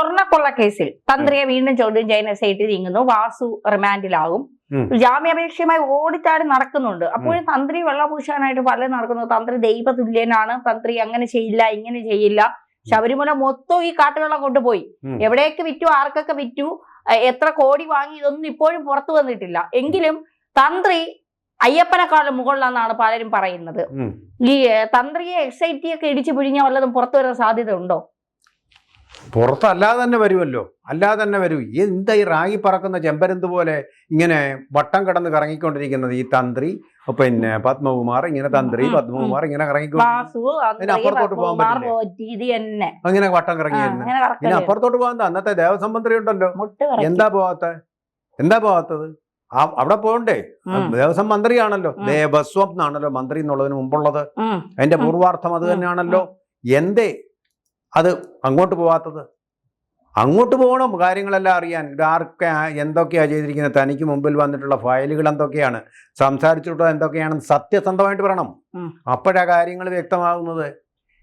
സ്വർണക്കൊള്ള കേസിൽ തന്ത്രിയെ വീണ്ടും ചോദ്യം ചെയ്യുന്ന സൈറ്റിൽ നീങ്ങുന്നു. വാസു റിമാൻഡിലാകും. ജാമ്യാപേക്ഷയുമായി ഓടിച്ചാടി നടക്കുന്നുണ്ട്. അപ്പോഴും തന്ത്രി വെള്ളപൂശാനായിട്ട് പലരും നടക്കുന്നു. തന്ത്രി ദൈവതുല്യനാണ്. തന്ത്രി അങ്ങനെ ചെയ്യില്ല ഇങ്ങനെ ചെയ്യില്ല. ശബരിമല മൊത്തം ഈ കാട്ടുവെള്ളം കൊണ്ടുപോയി. എവിടെയൊക്കെ വിറ്റു ആർക്കൊക്കെ വിറ്റു എത്ര കോടി വാങ്ങി ഇതൊന്നും ഇപ്പോഴും പുറത്തു വന്നിട്ടില്ല. എങ്കിലും തന്ത്രി അയ്യപ്പനെക്കാളും മുകളിലാണെന്നാണ് പലരും പറയുന്നത്. ഈ തന്ത്രിയെ എക്സൈറ്റിയൊക്കെ ഒക്കെ ഇടിച്ചു പിഴിഞ്ഞ വല്ലതും പുറത്തു വരാൻ സാധ്യത ഉണ്ടോ പുറത്തല്ലാതെ തന്നെ വരുമല്ലോ അല്ലാതെ തന്നെ വരൂ. എന്താ ഈ റാഗി പറക്കുന്ന ചെമ്പരന്ത് പോലെ ഇങ്ങനെ വട്ടം കിടന്ന് കറങ്ങിക്കൊണ്ടിരിക്കുന്നത് ഈ തന്ത്രി? പിന്നെ പത്മകുമാർ ഇങ്ങനെ തന്ത്രി പത്മകുമാർ ഇങ്ങനെ അപ്പുറത്തോട്ട് പോകാൻ പറ്റില്ലേ? അങ്ങനെ വട്ടം കറങ്ങി ഇനി അപ്പുറത്തോട്ട് പോകാൻ അന്നത്തെ ദേവസ്വം മന്ത്രി ഉണ്ടല്ലോ. എന്താ പോവാത്ത? എന്താ പോവാത്തത്? ആ അവിടെ പോകണ്ടേ. ദേവസ്വം മന്ത്രിയാണല്ലോ. ദേവസ്വം എന്നാണല്ലോ മന്ത്രി എന്നുള്ളതിന് മുമ്പുള്ളത്. അതിന്റെ പൂർവാർത്ഥം അത് തന്നെയാണല്ലോ. എന്തേ അത് അങ്ങോട്ട് പോവാത്തത്? അങ്ങോട്ട് പോകണം കാര്യങ്ങളെല്ലാം അറിയാൻ. ഇത് ആർക്ക എന്തൊക്കെയാ ചെയ്തിരിക്കുന്നത്? തനിക്ക് മുമ്പിൽ വന്നിട്ടുള്ള ഫയലുകൾ എന്തൊക്കെയാണ്? സംസാരിച്ചിട്ടുള്ളത് എന്തൊക്കെയാണെന്ന് സത്യസന്ധമായിട്ട് പറയണം. അപ്പോഴാ കാര്യങ്ങൾ വ്യക്തമാകുന്നത്.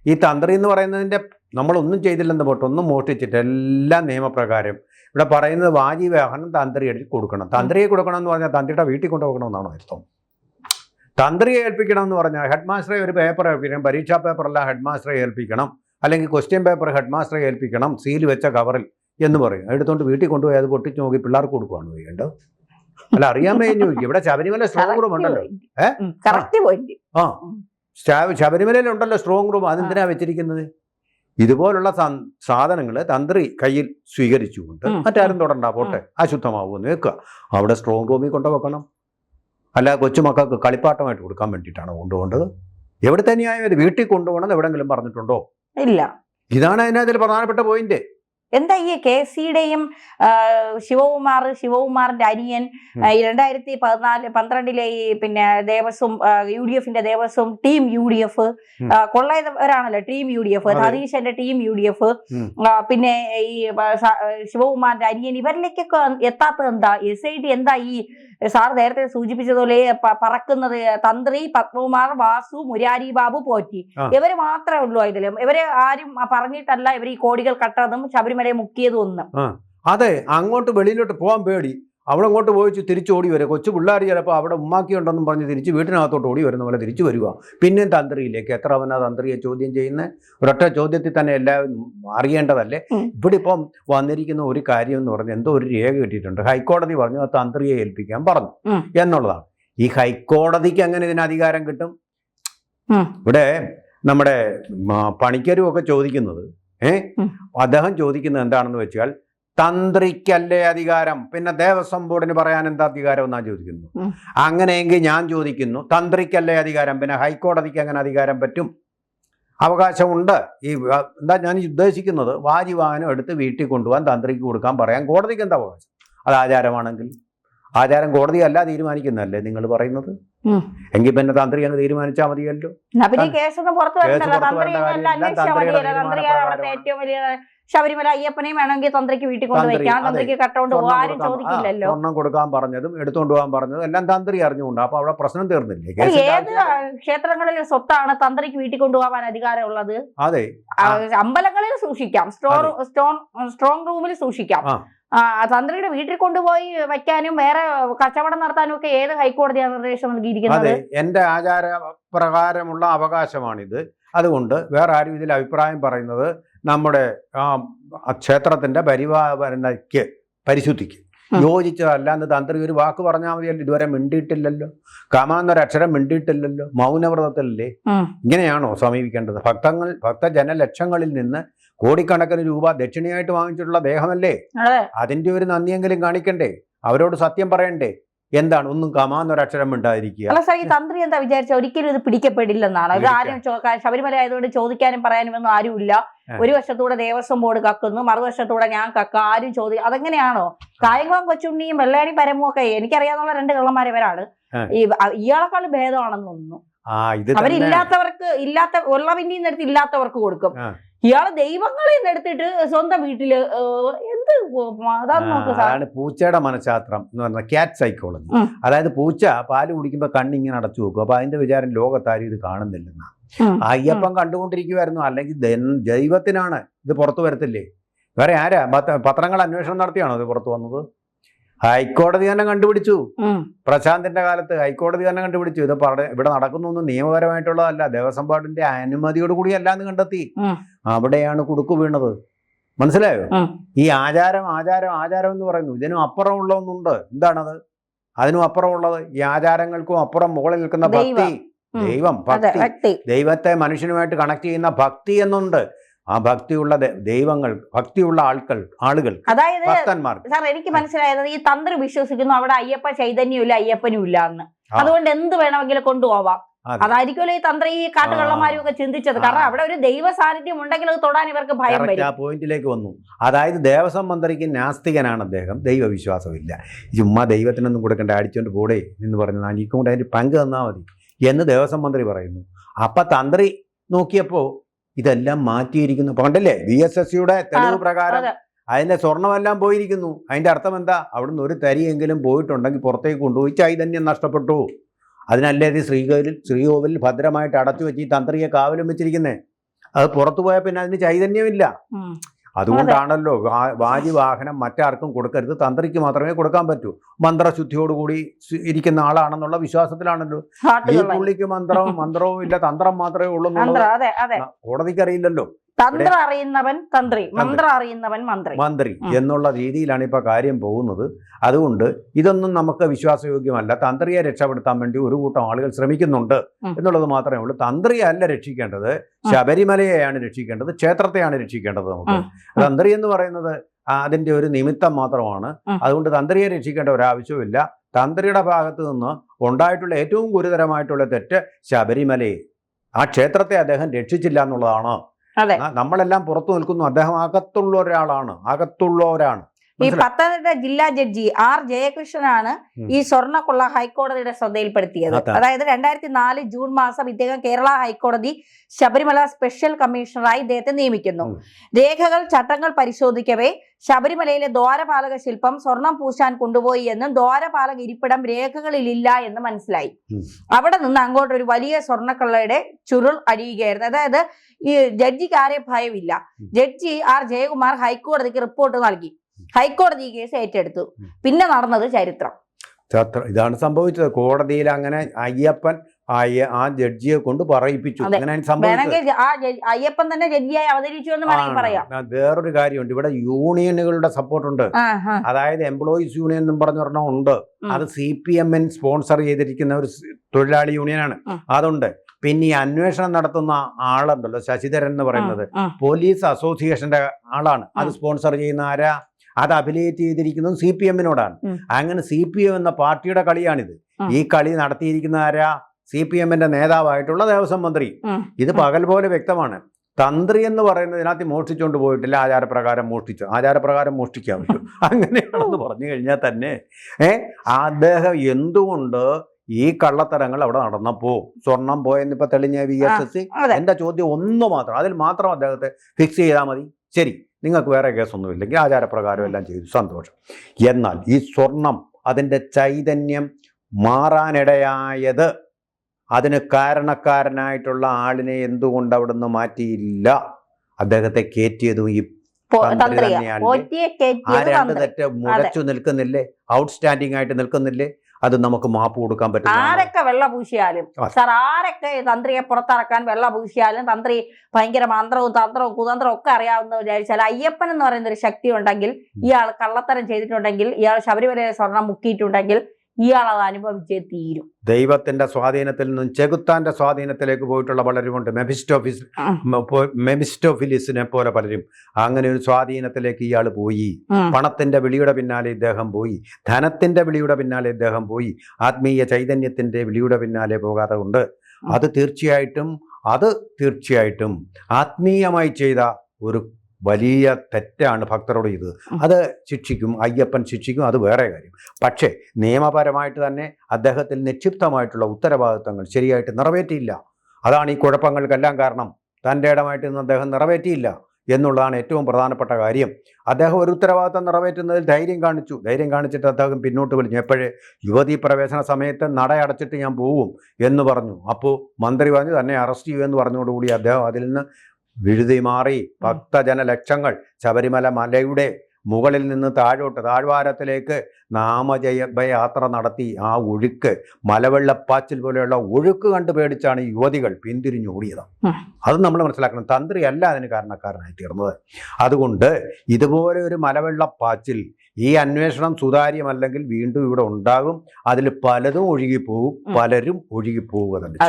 ഈ തന്ത്രി എന്ന് പറയുന്നതിന്റെ നമ്മളൊന്നും ചെയ്തില്ലെന്ന് പോട്ടെ ഒന്നും മോഷ്ടിച്ചിട്ട് എല്ലാം നിയമപ്രകാരം ഇവിടെ പറയുന്നത് വാജി വാഹനം തന്ത്രി എടുത്ത് കൊടുക്കണം. തന്ത്രിയെ കൊടുക്കണം എന്ന് പറഞ്ഞാൽ തന്ത്രിയുടെ വീട്ടിൽ കൊണ്ടുപോകണമെന്നാണോ അർത്ഥം? തന്ത്രിയെ ഏൽപ്പിക്കണം എന്ന് പറഞ്ഞാൽ ഹെഡ് മാസ്റ്ററെ ഒരു പേപ്പർ ഏൽപ്പിക്കണം പരീക്ഷാ പേപ്പറെല്ലാം ഹെഡ് മാസ്റ്ററെ ഏൽപ്പിക്കണം. അല്ലെങ്കിൽ ക്വസ്റ്റ്യൻ പേപ്പർ ഹെഡ് മാസ്റ്ററെ ഏൽപ്പിക്കണം സീൽ വെച്ച കവറിൽ എന്ന് പറയും. എടുത്തുകൊണ്ട് വീട്ടിൽ കൊണ്ടുപോയി അത് പൊട്ടിച്ച് നോക്കി പിള്ളേർക്ക് കൊടുക്കുകയാണ് വേണ്ടത് അല്ല അറിയാൻ കഴിഞ്ഞു ഇവിടെ ശബരിമല സ്ട്രോങ് റൂം ഉണ്ടല്ലോ. ആ. ശബരിമലയിൽ ഉണ്ടല്ലോ സ്ട്രോങ് റൂം അതെന്തിനാ വെച്ചിരിക്കുന്നത്? ഇതുപോലുള്ള സാധനങ്ങൾ തന്ത്രി കയ്യിൽ സ്വീകരിച്ചുകൊണ്ട് മറ്റാരും തൊടണ്ട. പോട്ടെ. അശുദ്ധമാവുമെന്ന് വെക്കുക. അവിടെ സ്ട്രോങ് റൂമിൽ കൊണ്ടുവെക്കണം. അല്ല കൊച്ചുമക്കൾക്ക് കളിപ്പാട്ടമായിട്ട് കൊടുക്കാൻ വേണ്ടിയിട്ടാണ് കൊണ്ടുപോകേണ്ടത്? എവിടെ ന്യായം? ഇത് വീട്ടിൽ കൊണ്ടുപോകണം എവിടെങ്കിലും പറഞ്ഞിട്ടുണ്ടോ? ഇല്ല. ഇതാണ് അതിനകത്തിൽ പ്രധാനപ്പെട്ട പോയിന്റ് എന്താ ഈ കെ സിയുടെയും ശിവകുമാർ ശിവകുമാറിന്റെ അനിയൻ രണ്ടായിരത്തി പതിനാല് പന്ത്രണ്ടിലെ ഈ പിന്നെ ദേവസ്വം യു ഡി എഫിന്റെ Devaswom team U D F കൊള്ളയവരാണല്ലോ team U D F. സതീശന്റെ ടീം യു ഡി എഫ് പിന്നെ ഈ ശിവകുമാറിന്റെ അനിയൻ ഇവരിലേക്കൊക്കെ എത്താത്തത് എന്താ? എസ് ഐ ടി എന്താ ഈ സാർ നേരത്തെ സൂചിപ്പിച്ചതുപോലെ പറക്കുന്നത് തന്ത്രി പത്മകുമാർ വാസു മുരാരി ബാബു പോറ്റി. ഇവർ മാത്രമേ ഉള്ളൂ ഇതിലും ഇവരെ ആരും പറഞ്ഞിട്ടല്ല ഇവർ ഈ കോടികൾ കട്ടതും ശബരിമലയെ മുക്കിയത് ഒന്നും. അതെ അങ്ങോട്ട് വെളിയിലോട്ട് പോകാൻ പേടി. അവിടെ അങ്ങോട്ട് പോയിച്ച് തിരിച്ചു ഓടി വരിക കൊച്ചു പിള്ളേർ ചിലപ്പോൾ അവിടെ ഉമ്മാക്കിയുണ്ടെന്നും പറഞ്ഞ് തിരിച്ച് വീട്ടിനകത്തോട്ട് ഓടി വരുന്ന പോലെ തിരിച്ചു വരിക പിന്നെയും തന്ത്രിയിലേക്ക് എത്ര അവനാ തന്ത്രിയെ ചോദ്യം ചെയ്യുന്ന? ഒരൊറ്റ ചോദ്യത്തിൽ തന്നെ എല്ലാവരും അറിയേണ്ടതല്ലേ. ഇവിടെ ഇപ്പം വന്നിരിക്കുന്ന ഒരു കാര്യം എന്ന് പറഞ്ഞാൽ എന്തോ ഒരു രേഖ കിട്ടിയിട്ടുണ്ട്. ഹൈക്കോടതി പറഞ്ഞു ആ തന്ത്രിയെ ഏൽപ്പിക്കാൻ പറഞ്ഞു. എന്നുള്ളതാണ്. ഈ ഹൈക്കോടതിക്ക് അങ്ങനെ ഇതിന് അധികാരം കിട്ടും? ഇവിടെ നമ്മുടെ പണിക്കരും ഒക്കെ ചോദിക്കുന്നത് ഏ. അദ്ദേഹം ചോദിക്കുന്നത് എന്താണെന്ന് വെച്ചാൽ തന്ത്രിക്കല്ലേ അധികാരം? പിന്നെ ദേവസ്വം ബോർഡിന് പറയാൻ എന്താ അധികാരം എന്നാ ചോദിക്കുന്നു. അങ്ങനെയെങ്കിൽ ഞാൻ ചോദിക്കുന്നു തന്ത്രിക്കല്ലേ അധികാരം? പിന്നെ ഹൈക്കോടതിക്ക് അങ്ങനെ അധികാരം പറ്റും? അവകാശമുണ്ട്. ഈ എന്താ ഞാൻ ഉദ്ദേശിക്കുന്നത് വാജിവാഹനം എടുത്ത് വീട്ടിൽ കൊണ്ടുപോകാൻ തന്ത്രിക്ക് കൊടുക്കാൻ പറയാൻ കോടതിക്ക് എന്താ അവകാശം? അത് ആചാരമാണെങ്കിൽ. ആചാരം കോടതിയല്ല തീരുമാനിക്കുന്നതല്ലേ നിങ്ങൾ പറയുന്നത്. എങ്കിൽ പിന്നെ തന്ത്രി അങ്ങ് തീരുമാനിച്ചാൽ മതിയല്ലോ. ശബരിമല അയ്യപ്പനെയും വേണമെങ്കിൽ തന്ത്രിക്ക് വീട്ടിൽ കൊണ്ടുവയ്ക്കാം തന്ത്രിക്ക് കട്ടോണ്ട് പോകാനും ആരും ചോദിക്കില്ലല്ലോ. ഒന്നും കൊടുക്കാൻ പറഞ്ഞതും എടുത്തുകൊണ്ട് പോകാൻ പറഞ്ഞതും എല്ലാം തന്ത്രി അറിഞ്ഞുകൊണ്ട് അപ്പൊ അവിടെ പ്രശ്നം തീർന്നില്ലേ? ഏത് ക്ഷേത്രങ്ങളിൽ സ്വത്താണ് തന്ത്രിക്ക് വീട്ടിൽ കൊണ്ടുപോകാൻ അധികാരമുള്ളത്? അതെ. അമ്പലങ്ങളിൽ സൂക്ഷിക്കാം. സ്ട്രോങ് സ്ട്രോങ് സ്ട്രോങ് റൂമിൽ സൂക്ഷിക്കാം. തന്ത്രിയുടെ വീട്ടിൽ കൊണ്ടുപോയി വയ്ക്കാനും വേറെ കച്ചവടം നടത്താനും ഒക്കെ ഏത് ഹൈക്കോടതിയാണ് നിർദ്ദേശം നൽകിയിരിക്കുന്നത്? അതെ എന്റെ ആചാര പ്രകാരമുള്ള അവകാശമാണിത്. അതുകൊണ്ട് വേറെ ആരും ഇതിൽ അഭിപ്രായം പറയുന്നത് നമ്മുടെ ആ ക്ഷേത്രത്തിന്റെ പരിപാലനയ്ക്ക് പരിശുദ്ധിക്ക്. യോജിച്ചതല്ല യോജിച്ചതല്ലാന്ന് തന്ത്രി ഒരു വാക്ക് പറഞ്ഞാൽ മതിയല്ലോ ഇതുവരെ മിണ്ടിയിട്ടില്ലല്ലോ. കാമാന്നൊരു അക്ഷരം മിണ്ടിയിട്ടില്ലല്ലോ മൗനവ്രതത്തിലല്ലേ? ഇങ്ങനെയാണോ സമീപിക്കേണ്ടത്? ഭക്തങ്ങൾ ഭക്തജനലക്ഷങ്ങളിൽ നിന്ന് കോടിക്കണക്കിന് രൂപ ദക്ഷിണയായിട്ട് വാങ്ങിച്ചിട്ടുള്ള ദേഹമല്ലേ? അതെ. അതിന്റെ ഒരു നന്ദിയെങ്കിലും കാണിക്കണ്ടേ? അവരോട് സത്യം പറയണ്ടേ? എന്താണ്? ഒന്നും കമാന്നൊരക്ഷരം ഉണ്ടായിരിക്കുക. അല്ല സാർ ഈ തന്ത്രി എന്താ വിചാരിച്ച? ഒരിക്കലും ഇത് പിടിക്കപ്പെടില്ലെന്നാണ്. ഇത് ആരും ശബരിമല ആയതുകൊണ്ട് ചോദിക്കാനും പറയാനും ഒന്നും ആരുമില്ല ഒരു വശത്തൂടെ ദേവസ്വം ബോർഡ് കക്കുന്നു മറുവശത്തൂടെ ഞാൻ കക്ക. ആരും ചോദിക്കും അതെങ്ങനെയാണോ? കായംകുളം കൊച്ചുണ്ണിയും വെള്ളാണി പരമൊക്കെ ഒക്കെ എനിക്കറിയാവുന്ന രണ്ട് കള്ളന്മാരെ ഇവരാണ്. ഈ ഇയാളെക്കാളും ഭേദമാണെന്ന് തോന്നുന്നു അവരില്ലാത്തവർക്ക് ഇല്ലാത്ത ഉള്ളവിന്റെ അടുത്ത് ഇല്ലാത്തവർക്ക് കൊടുക്കും. ഇയാൾ ദൈവങ്ങളെ എടുത്തിട്ട് സ്വന്തം വീട്ടിൽ എന്ത് അതാണ് നോക്ക് പൂച്ചയുടെ മനഃശാസ്ത്രം എന്ന് പറഞ്ഞ ക്യാറ്റ് സൈക്കോളജി അതായത് പൂച്ച പാൽ കുടിക്കുമ്പോൾ കണ്ണിങ്ങനെ അടച്ചു വെക്കും. അപ്പൊ അതിന്റെ വിചാരം ലോകത്താരും ഇത് കാണുന്നില്ലെന്ന. അയ്യപ്പം കണ്ടുകൊണ്ടിരിക്കുവായിരുന്നു. കണ്ടുകൊണ്ടിരിക്കുമായിരുന്നു അല്ലെങ്കിൽ ദൈവത്തിനാണ് ഇത് പുറത്തു വരത്തില്ലേ? വേറെ ആരാ? പത്രങ്ങൾ അന്വേഷണം നടത്തിയാണോ ഇത് പുറത്തു വന്നത്? ഹൈക്കോടതി തന്നെ കണ്ടുപിടിച്ചു. പ്രശാന്തിന്റെ കാലത്ത് ഹൈക്കോടതി തന്നെ കണ്ടുപിടിച്ചു. ഇത് പറ ഇവിടെ നടക്കുന്നൊന്നും നിയമപരമായിട്ടുള്ളതല്ല ദേവസ്വം ബോർഡിന്റെ അനുമതിയോട് കൂടി അല്ലാന്ന് കണ്ടെത്തി. അവിടെയാണ് കുടുക്കു വീണത്. മനസ്സിലായോ? ഈ ആചാരം ആചാരം ആചാരം എന്ന് പറയുന്നു. ഇതിനും അപ്പുറമുള്ള ഒന്നുണ്ട് എന്താണത്? അതിനും അപ്പുറമുള്ളത് ഈ ആചാരങ്ങൾക്കും അപ്പുറം മുകളിൽ നിൽക്കുന്ന ഭക്തി. ദൈവം ഭക്തി. ദൈവത്തെ മനുഷ്യനുമായിട്ട് കണക്ട് ചെയ്യുന്ന ഭക്തി എന്നുണ്ട്. ആ ഭക്തിയുള്ള ദൈവങ്ങൾ ഭക്തിയുള്ള ആൾക്കൾ ആളുകൾ അതായത് ഭക്തന്മാർ. സാർ എനിക്ക് മനസ്സിലായത് ഈ തന്ത്രി വിശ്വസിക്കുന്നു അവിടെ അയ്യപ്പ ചൈതന്യം ഇല്ല അയ്യപ്പനും ഇല്ല എന്ന്. അതുകൊണ്ട് എന്ത് വേണമെങ്കിലും കൊണ്ടുപോവാം. അതെ. അതായിരിക്കുമല്ലോ ഈ തന്ത്രി ഈ കാട്ടുകള്ളന്മാരും ഒക്കെ ചിന്തിച്ചത്. കാരണം അവിടെ ഒരു ദൈവ സാന്നിധ്യം ഉണ്ടെങ്കിൽ അത് തൊടാൻ ഇവർക്ക് ഭയം വരും. ആ പോയിന്റിലേക്ക് വന്നു. അതായത് ദേവസ്വം മന്ത്രിക്ക് നാസ്തികനാണ് അദ്ദേഹം. ദൈവവിശ്വാസമില്ല. ചുമ്മാ ദൈവത്തിനൊന്നും കൊടുക്കേണ്ട അടിച്ചോണ്ട് പോടേ എന്ന് പറഞ്ഞു എനിക്കും കൂടെ അതിന് പങ്ക് തന്നാൽ മതി എന്ന് ദേവസ്വം മന്ത്രി പറയുന്നു. അപ്പൊ തന്ത്രി നോക്കിയപ്പോ ഇതെല്ലാം മാറ്റിയിരിക്കുന്നു. പണ്ടല്ലേ വി എസ് എസ് സിയുടെ തെളിവ് പ്രകാരം അതിന്റെ സ്വർണമെല്ലാം പോയിരിക്കുന്നു. അതിന്റെ അർത്ഥം എന്താ? അവിടുന്ന് ഒരു തരിയെങ്കിലും പോയിട്ടുണ്ടെങ്കിൽ പുറത്തേക്ക് കൊണ്ടുപോയി ചൈതന്യം നഷ്ടപ്പെട്ടു. അതിനല്ലേ ഇത് ശ്രീകോവിൽ ശ്രീകോവിൽ ഭദ്രമായിട്ട് അടച്ചു വെച്ച് ഈ തന്ത്രിയെ കാവലും വെച്ചിരിക്കുന്നേ? അത് പുറത്തു പോയാൽ പിന്നെ അതിന് ചൈതന്യമില്ല. അതുകൊണ്ടാണല്ലോ വാരി വാജി വാഹനം മറ്റാർക്കും കൊടുക്കരുത്. തന്ത്രിക്ക് മാത്രമേ കൊടുക്കാൻ പറ്റൂ. മന്ത്രശുദ്ധിയോടുകൂടി ഇരിക്കുന്ന ആളാണെന്നുള്ള വിശ്വാസത്തിലാണല്ലോ. ഈ പുള്ളിക്ക് മന്ത്രവും മന്ത്രവും ഇല്ല തന്ത്രം മാത്രമേ ഉള്ളൂ കോടതിക്കറിയില്ലല്ലോ കോടതിക്ക് അറിയില്ലല്ലോ തന്ത്രം അറിയുന്നവൻ തന്ത്രി മന്ത്രം അറിയുന്നവൻ മന്ത്രി. മന്ത്രി എന്നുള്ള രീതിയിലാണ് ഇപ്പൊ കാര്യം പോകുന്നത്. അതുകൊണ്ട് ഇതൊന്നും നമുക്ക് വിശ്വാസയോഗ്യമല്ല. തന്ത്രിയെ രക്ഷപ്പെടുത്താൻ വേണ്ടി ഒരു കൂട്ടം ആളുകൾ ശ്രമിക്കുന്നുണ്ട് എന്നുള്ളത് മാത്രമേ ഉള്ളൂ. തന്ത്രിയല്ല രക്ഷിക്കേണ്ടത് ശബരിമലയെയാണ് രക്ഷിക്കേണ്ടത് ക്ഷേത്രത്തെയാണ് രക്ഷിക്കേണ്ടത് നമുക്ക്. തന്ത്രി എന്ന് പറയുന്നത് അതിന്റെ ഒരു നിമിത്തം മാത്രമാണ്. അതുകൊണ്ട് തന്ത്രിയെ രക്ഷിക്കേണ്ട ഒരാവശ്യവുമില്ല. തന്ത്രിയുടെ ഭാഗത്ത് നിന്ന് ഉണ്ടായിട്ടുള്ള ഏറ്റവും ഗുരുതരമായിട്ടുള്ള തെറ്റ് ശബരിമലയെ ആ ക്ഷേത്രത്തെ അദ്ദേഹം രക്ഷിച്ചില്ല എന്നുള്ളതാണ്. നമ്മളെല്ലാം പുറത്തു നിൽക്കുന്നു. അദ്ദേഹം അകത്തുള്ള ഒരാളാണ്. അകത്തുള്ളവരാണ്. ഈ? പത്തനംതിട്ട ജില്ലാ ജഡ്ജി ആർ ജയകൃഷ്ണനാണ്. ഈ സ്വർണക്കൊള്ള ഹൈക്കോടതിയുടെ ശ്രദ്ധയിൽപ്പെടുത്തിയത് അതാ. അതായത് രണ്ടായിരത്തി നാല് ജൂൺ മാസം ഇദ്ദേഹം കേരള ഹൈക്കോടതി ശബരിമല സ്പെഷ്യൽ കമ്മീഷണറായി ഇദ്ദേഹത്തെ നിയമിക്കുന്നു രേഖകൾ ചട്ടങ്ങൾ പരിശോധിക്കവേ ശബരിമലയിലെ ദ്വാരപാലക ശില്പം സ്വർണം പൂശാൻ കൊണ്ടുപോയി എന്നും ദ്വാരപാലക ഇരിപ്പിടം രേഖകളിലില്ല എന്ന് മനസ്സിലായി. അവിടെ നിന്ന് അങ്ങോട്ട് ഒരു വലിയ സ്വർണക്കള്ളയുടെ ചുരുൾ അഴിയുകയായിരുന്നു അതായത് ഈ ജഡ്ജിക്ക് ആരെ ഭയമില്ല ജഡ്ജി ആർ ജയകുമാർ ഹൈക്കോടതിക്ക് റിപ്പോർട്ട് നൽകി ഹൈക്കോടതി ഈ കേസ് ഏറ്റെടുത്തു. പിന്നെ നടന്നത് ചരിത്രം. ഇതാണ് സംഭവിച്ചത്. കോടതിയിൽ അങ്ങനെ അയ്യപ്പൻ ആ ജഡ്ജിയെ കൊണ്ട് പറയിപ്പിച്ചു. അങ്ങനെ സംഭവിച്ചത്. അയ്യപ്പൻ തന്നെ ജഡ്ജിയായി അവതരിച്ചു എന്ന്. പറയാം. വേറൊരു കാര്യമുണ്ട്. ഇവിടെ യൂണിയനുകളുടെ സപ്പോർട്ട് ഉണ്ട് അതായത് എംപ്ലോയീസ് യൂണിയൻ എന്നും പറഞ്ഞൊരെണ്ണം ഉണ്ട്. അത് സി പി എമ്മിൻ സ്പോൺസർ ചെയ്തിരിക്കുന്ന ഒരു തൊഴിലാളി യൂണിയനാണ്. അതുണ്ട്. പിന്നെ ഈ അന്വേഷണം നടത്തുന്ന ആളുണ്ടല്ലോ ശശിധരൻ എന്ന് പറയുന്നത്. പോലീസ് അസോസിയേഷന്റെ ആളാണ്. അത് സ്പോൺസർ ചെയ്യുന്ന ആരാ? അത് അഫിലിയേറ്റ് ചെയ്തിരിക്കുന്നത് സി പി എമ്മിനോടാണ് അങ്ങനെ സി പി എം എന്ന പാർട്ടിയുടെ കളിയാണിത്. ഈ കളി നടത്തിയിരിക്കുന്ന ആരാ? സി പി എമ്മിന്റെ നേതാവായിട്ടുള്ള ദേവസ്വം മന്ത്രി. ഇത് പകൽ പോലെ വ്യക്തമാണ്. തന്ത്രി എന്ന് പറയുന്നത് ഇതിനകത്ത് മോഷ്ടിച്ചുകൊണ്ട് പോയിട്ടില്ല. ആചാരപ്രകാരം മോഷ്ടിച്ചു. ആചാരപ്രകാരം മോഷ്ടിക്കാൻ പറ്റും. അങ്ങനെയാണെന്ന് പറഞ്ഞു കഴിഞ്ഞാൽ തന്നെ ഏ അദ്ദേഹം എന്തുകൊണ്ട് ഈ കള്ളത്തരങ്ങൾ അവിടെ നടന്നപ്പോ? സ്വർണം പോയെന്നിപ്പോ തെളിഞ്ഞ വി എസ് എസ് എന്റെ ചോദ്യം ഒന്ന് മാത്രം. അതിൽ മാത്രം അദ്ദേഹത്തെ ഫിക്സ് ചെയ്താൽ മതി. ശരി നിങ്ങൾക്ക് വേറെ കേസൊന്നും ഇല്ലെങ്കിൽ ആചാരപ്രകാരം എല്ലാം ചെയ്തു. സന്തോഷം. എന്നാൽ ഈ സ്വർണം അതിന്റെ ചൈതന്യം മാറാനിടയായത് അതിന് കാരണക്കാരനായിട്ടുള്ള ആളിനെ എന്തുകൊണ്ട് അവിടുന്ന് മാറ്റിയില്ല? അദ്ദേഹത്തെ കയറ്റിയതും ഈ തന്ത്രി തന്നെയാണ്. ആ രണ്ട് തെറ്റ് മുടച്ചു നിൽക്കുന്നില്ലേ? ഔട്ട്സ്റ്റാൻഡിംഗ് ആയിട്ട് നിൽക്കുന്നില്ലേ? അത് നമുക്ക് മാപ്പ് കൊടുക്കാൻ പറ്റും ആരൊക്കെ വെള്ള പൂശിയാലും. സാർ ആരൊക്കെ തന്ത്രിയെ പുറത്തിറക്കാൻ വെള്ള പൂശിയാലും തന്ത്രി ഭയങ്കര മന്ത്രവും തന്ത്രവും കുതന്ത്രവും ഒക്കെ അറിയാവുന്ന വിചാരിച്ചാൽ അയ്യപ്പൻ എന്ന് പറയുന്ന ഒരു ശക്തി ഉണ്ടെങ്കിൽ ഇയാൾ കള്ളത്തരം ചെയ്തിട്ടുണ്ടെങ്കിൽ ഇയാൾ ശബരിമലയിലെ സ്വർണം മുക്കിയിട്ടുണ്ടെങ്കിൽ ഇയാൾ അത് അനുഭവിച്ചേ തീരും. ദൈവത്തിന്റെ സ്വാധീനത്തിൽ നിന്നും ചെകുത്താന്റെ സ്വാധീനത്തിലേക്ക് പോയിട്ടുള്ള പലരുമുണ്ട്. മെബിസ്റ്റോഫിസ് മെബിസ്റ്റോഫിലിസിനെ പോലെ പലരും. അങ്ങനെ ഒരു സ്വാധീനത്തിലേക്ക് ഇയാൾ പോയി. പണത്തിന്റെ വിളിയുടെ പിന്നാലെ ഇദ്ദേഹം പോയി. ധനത്തിന്റെ വിളിയുടെ പിന്നാലെ ഇദ്ദേഹം പോയി. ആത്മീയ ചൈതന്യത്തിന്റെ വിളിയുടെ പിന്നാലെ പോകാതെ ഉണ്ട്. അത് തീർച്ചയായിട്ടും അത് തീർച്ചയായിട്ടും ആത്മീയമായി ചെയ്ത ഒരു വലിയ തെറ്റാണ് ഭക്തരോട് ചെയ്തത്. അത് ശിക്ഷിക്കും അയ്യപ്പൻ ശിക്ഷിക്കും അത് വേറെ കാര്യം. പക്ഷേ നിയമപരമായിട്ട് തന്നെ അദ്ദേഹത്തിൽ നിക്ഷിപ്തമായിട്ടുള്ള ഉത്തരവാദിത്തങ്ങൾ ശരിയായിട്ട് നിറവേറ്റിയില്ല. അതാണ് ഈ കുഴപ്പങ്ങൾക്കെല്ലാം കാരണം. തന്റെ ഇടമായിട്ട് ഇന്ന് അദ്ദേഹം നിറവേറ്റിയില്ല എന്നുള്ളതാണ് ഏറ്റവും പ്രധാനപ്പെട്ട കാര്യം. അദ്ദേഹം ഒരു ഉത്തരവാദിത്തം നിറവേറ്റുന്നതിൽ ധൈര്യം കാണിച്ചു. ധൈര്യം കാണിച്ചിട്ട് അദ്ദേഹം പിന്നോട്ട് വിളിച്ചു എപ്പോഴേ? യുവതീ പ്രവേശന സമയത്ത് നടയടച്ചിട്ട് ഞാൻ പോവും എന്ന് പറഞ്ഞു. അപ്പോൾ മന്ത്രി പറഞ്ഞു തന്നെ അറസ്റ്റ് ചെയ്യൂ എന്ന് പറഞ്ഞതോടുകൂടി അദ്ദേഹം അതിൽ നിന്ന് വിഴുതി മാറി ഭക്തജന ലക്ഷങ്ങൾ ശബരിമല മലയുടെ മുകളിൽ നിന്ന് താഴോട്ട് താഴ്വാരത്തിലേക്ക് നാമജയ യാത്ര നടത്തി ആ ഒഴുക്ക് മലവെള്ളപ്പാച്ചിൽ പോലെയുള്ള ഒഴുക്ക് കണ്ടു പേടിച്ചാണ് യുവതികൾ പിന്തിരിഞ്ഞു ഓടിയത്. അത് നമ്മൾ മനസ്സിലാക്കണം. തന്ത്രിയല്ല അതിന് കാരണക്കാരനായി തീർന്നത്. അതുകൊണ്ട് ഇതുപോലെ ഒരു മലവെള്ളപ്പാച്ചിൽ ഈ അന്വേഷണം സുതാര്യമല്ലെങ്കിൽ വീണ്ടും ഇവിടെ ഉണ്ടാകും. അതിൽ പലതും ഒഴുകിപ്പോകും. പലരും ഒഴുകിപ്പോവുക തന്നെ